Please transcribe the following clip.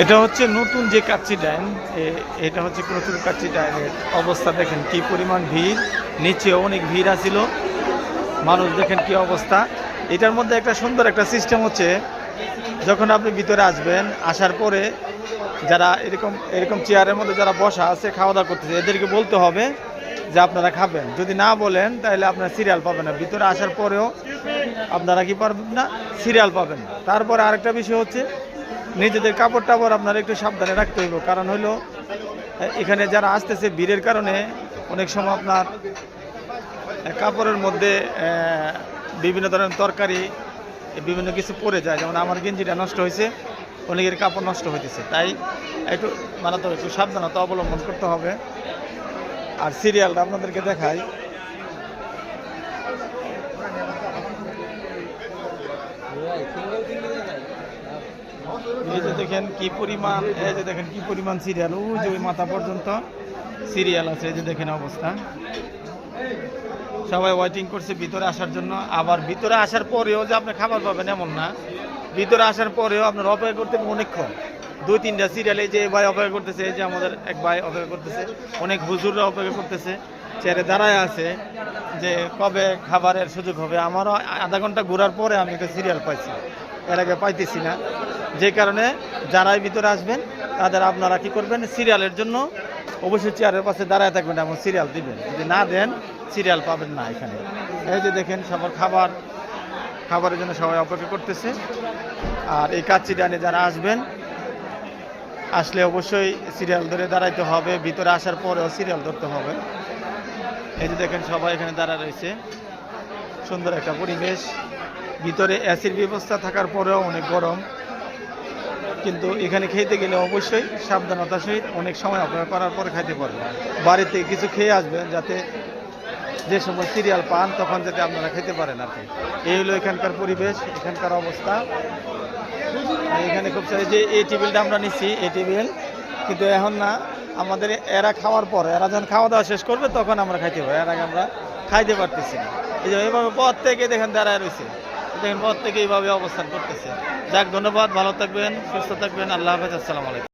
এটা হচ্ছে নতুন যে কাচ্চি ডাইন এটা হচ্ছে নতুন কাচ্চি ডাইনের অবস্থা। দেখেন কি পরিমাণ ভিড় নিচে অনেক ভিড় আছিল। মানুষ দেখেন কি অবস্থা। এটার মধ্যে একটা সুন্দর একটা সিস্টেম হচ্ছে, যখন আপনি ভিতরে আসবেন, আসার পরে যারা এরকম এরকম চেয়ারের মধ্যে যারা বসা আছে খাওয়া দাওয়া করতেছে, এদেরকে বলতে হবে যে আপনারা খাবেন। যদি না বলেন, তাহলে আপনারা সিরিয়াল পাবেন না। ভিতরে আসার পরেও আপনারা কি পারবেন না? সিরিয়াল পাবেন তারপরে আরেকটা বিষয় হচ্ছে নিজেদের কাপড় টাপড় আপনারা একটু সাবধানে রাখতে হইব। কারণ এ- এখানে যারা আসতেছে ভিড়ের কারণে অনেক সময় আপনার কাপড়ের মধ্যে বিভিন্ন ধরনের তরকারি বিভিন্ন কিছু পড়ে যায়। যেমন আমার গেঞ্জিটা নষ্ট হয়েছে, অনেকের কাপড় নষ্ট হইতেছে। তাই একটু মানে তো একটু সাবধানতা অবলম্বন করতে হবে। আর সিরিয়ালটা আপনাদেরকে দেখাই। এই যে দেখেন কি পরিমাণ, এই যে দেখেন কি পরিমাণ সিরিয়াল ওই যে ওই মাথা পর্যন্ত সিরিয়াল আছে, এই যে দেখেন অবস্থা। সবাই ওয়েটিং করছে ভিতরে আসার জন্য। আবার ভিতরে আসার পরেও যে আপনি খাবার পাবেন এমন না। ভিতরে আসার পরেও আপনার অপেক্ষা করতে অনেকক্ষণ। দুই, তিনটা সিরিয়ালে যে ভাই অপেক্ষা করতেছে, এই যে আমাদের এক ভাই অপেক্ষা করতেছে। অনেক হুজুররা অপেক্ষা করতেছে। চেয়ারে দাঁড়ায় আছে যে কবে খাবারের সুযোগ হবে। আমারও আধা ঘণ্টা ঘোরার পরে আমি একটা সিরিয়াল পাইছি। এর আগে পাইতেছি না। যে কারণে যারাই ভিতরে আসবেন, তাদের আপনারা কি করবেন? সিরিয়ালের জন্য অবশ্যই চেয়ারের পাশে দাঁড়ায় থাকবেন এবং সিরিয়াল দিবেন। যদি না দেন, সিরিয়াল পাবেন না এখানে। এই যে দেখেন, সবার খাবার, খাবারের জন্য সবাই অপেক্ষা করতেছে। আর এই কাচ্চি ডানে যারা আসবেন, আসলে অবশ্যই সিরিয়াল ধরে দাঁড়াইতে হবে। ভিতরে আসার পরেও সিরিয়াল ধরতে হবে। এই যে দেখেন, সবাই এখানে দাঁড়া রয়েছে। সুন্দর একটা পরিবেশ। ভিতরে অ্যাসিড ব্যবস্থা থাকার পরেও অনেক গরম। কিন্তু এখানে খেতে গেলে অবশ্যই সাবধানতার সহিত অনেক সময় অপেক্ষা করার পরে খাইতে পারবেন। বাড়িতে কিছু খেয়ে আসবেন যাতে যে সময় সিরিয়াল পান তখন যাতে আপনারা খেতে পারেন আর কি। এই হলো এখানকার পরিবেশ, এখানকার অবস্থা। এখানে খুব সারি যে এই টেবিলটা আমরা নিচ্ছি এই টেবিল, কিন্তু এখন না, আমাদের এরা খাওয়ার পর, এরা যখন খাওয়া দাওয়া শেষ করবে তখন আমরা খাইতে পারি এর আগে আমরা খাইতে পারতেছি না। এই যে এইভাবে পথ থেকে দেখেন দাঁড়ায় রয়েছে। দেখেন প্রত্যেকে এইভাবে অবস্থান করতেছে। যাক, ধন্যবাদ, ভালো থাকবেন, সুস্থ থাকবেন, আল্লাহ হাফেজ, আসসালামু আলাইকুম।